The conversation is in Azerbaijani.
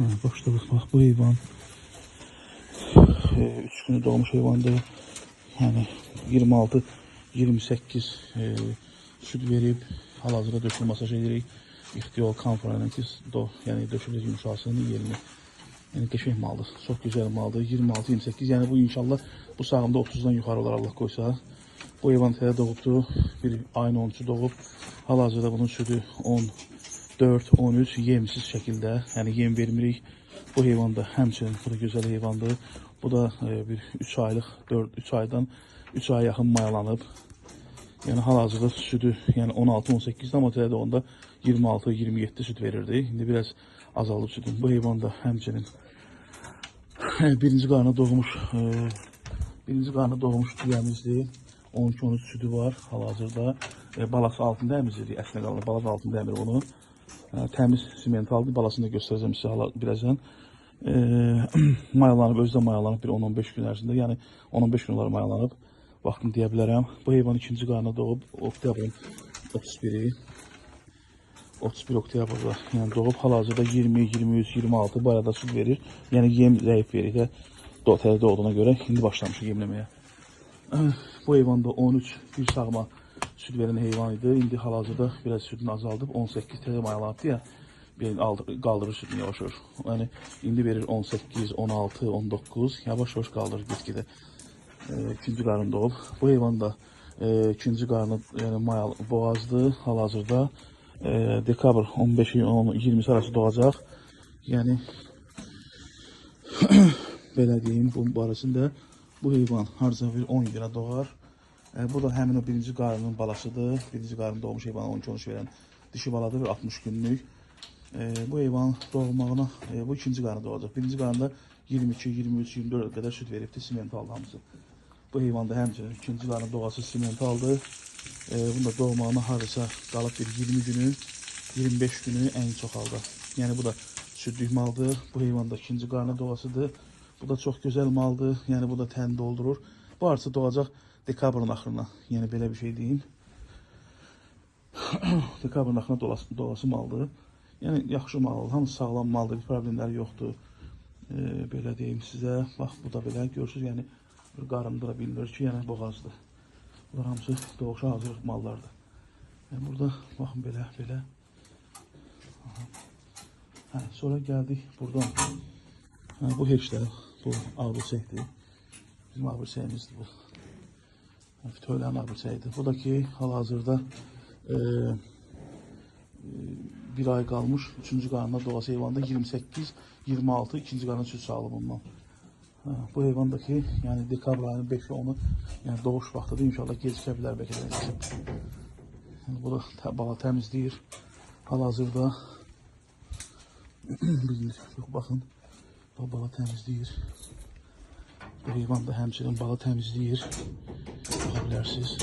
Başladık bak bu heyvan. E, ee, üç günü doğmuş heyvanda yani 26 28 e, süt verip hal-hazırda dökül masaj edirik. İhtiyol kamferayla ki do, yani dökülür yumuşasının yerini. Yani geçmek maldır. Çok güzel maldır. 26-28 yani bu inşallah bu sağımda 30'dan yukarı olar Allah koysa. Bu heyvan tele doğubdu. Bir ayın 13'ü doğub. Hal-hazırda bunun sütü 10 4, 13 yemsiz şəkildə, yəni yem vermirik. Bu heyvan da həmçinin bu da gözəl heyvandır. Bu da e, bir 3 aylıq, 4 3 aydan 3 ay yaxın mayalanıb. Yəni hal-hazırda südü, yəni 16-18-də amma tələdə onda 26-27 süd verirdi. İndi biraz azalıb südün. Bu heyvan da həmçinin e, birinci qarına doğmuş, e, birinci qarına doğmuş düyəmizdir. 12-13 südü var hal-hazırda. E, balası altında əmizdir, əslində qalır. Balası altında əmir onu. Təmiz simentaldır. Balasını da göstərəcəm sizə hala birazdan. E, mayalanıb, özü də mayalanıb bir 10-15 gün ərzində. Yəni 10-15 gün olar mayalanıb. Vaxtını deyə bilərəm. Bu heyvan ikinci qarına doğub oktyabrın 31-i. 31 oktyabrda yəni doğub hal-hazırda 20, 23, 26 bu arada süd verir. Yəni yem zəif verir də təzə doğduğuna görə indi başlamış yemləməyə. Bu heyvan da 13 bir sağma süd verən heyvan idi. İndi hal-hazırda biraz südünü azaldıb 18 təzə mayalanıbdı ya. Bir aldır, qaldırır südünü yavaş-yavaş. Yəni indi verir 18, 16, 19. Yavaş-yavaş qaldırır get-gedə. E, ikinci qarın doğub. Bu heyvan da e, ikinci qarını yəni mayal boğazdı hal-hazırda. E, dekabr 15-i 20 arası doğacaq. Yəni belə deyim bu barəsində bu heyvan harca bir 10 günə doğar. Bu da həmin o birinci qarının balasıdır. Birinci qarın doğmuş heyvana 12-13 verən dişi baladır bir 60 günlük. Bu heyvan doğulmağına bu ikinci qarını doğacaq. Birinci qarında 22, 23, 24 qədər süt veribdi simental hamısı. Bu heyvan da həmçinin ikinci qarın doğası simentaldır. Bunun da doğmağına hardasa qalıb bir 20 günü, 25 günü ən çox halda. Yəni bu da südlük maldır. Bu heyvan da ikinci qarnı doğasıdır. Bu da çox gözəl maldır. Yəni bu da tən doldurur. Bu arısı doğacaq dekabrın axırına. Yəni belə bir şey deyim. dekabrın axırına doğası, doğası maldır. Yəni yaxşı maldır. Hamısı sağlam maldır. Bir problemləri yoxdur. E, belə deyim sizə. Bax bu da belə görürsüz. Yəni bir qarındıra bilmir ki, yəni boğazdır. Bunlar hamısı doğuşa hazır mallardır. Yəni burada baxın belə belə. Aha. Hə, sonra gəldik buradan. Hə, bu heç də bu ağrısəkdir. Bizim ağrısəyimizdir bu. Hə, Töylənin ağrısəyidir. Bu da ki hal-hazırda e, e, bir ay qalmış. Üçüncü qarnına doğası heyvanda 28, 26 ikinci qarnına süt sağlı bundan. Ha, bu heyvan da ki, yəni dekabr ayının 5 10-u, yəni doğuş vaxtıdır. İnşallah gecikə bilər bəlkə də. Yəni, bu da tə, bala təmizləyir. Hal-hazırda bilir, yox baxın. Bala təmizləyir. Bu heyvan da həmçinin bala təmizləyir. olabilirsiniz.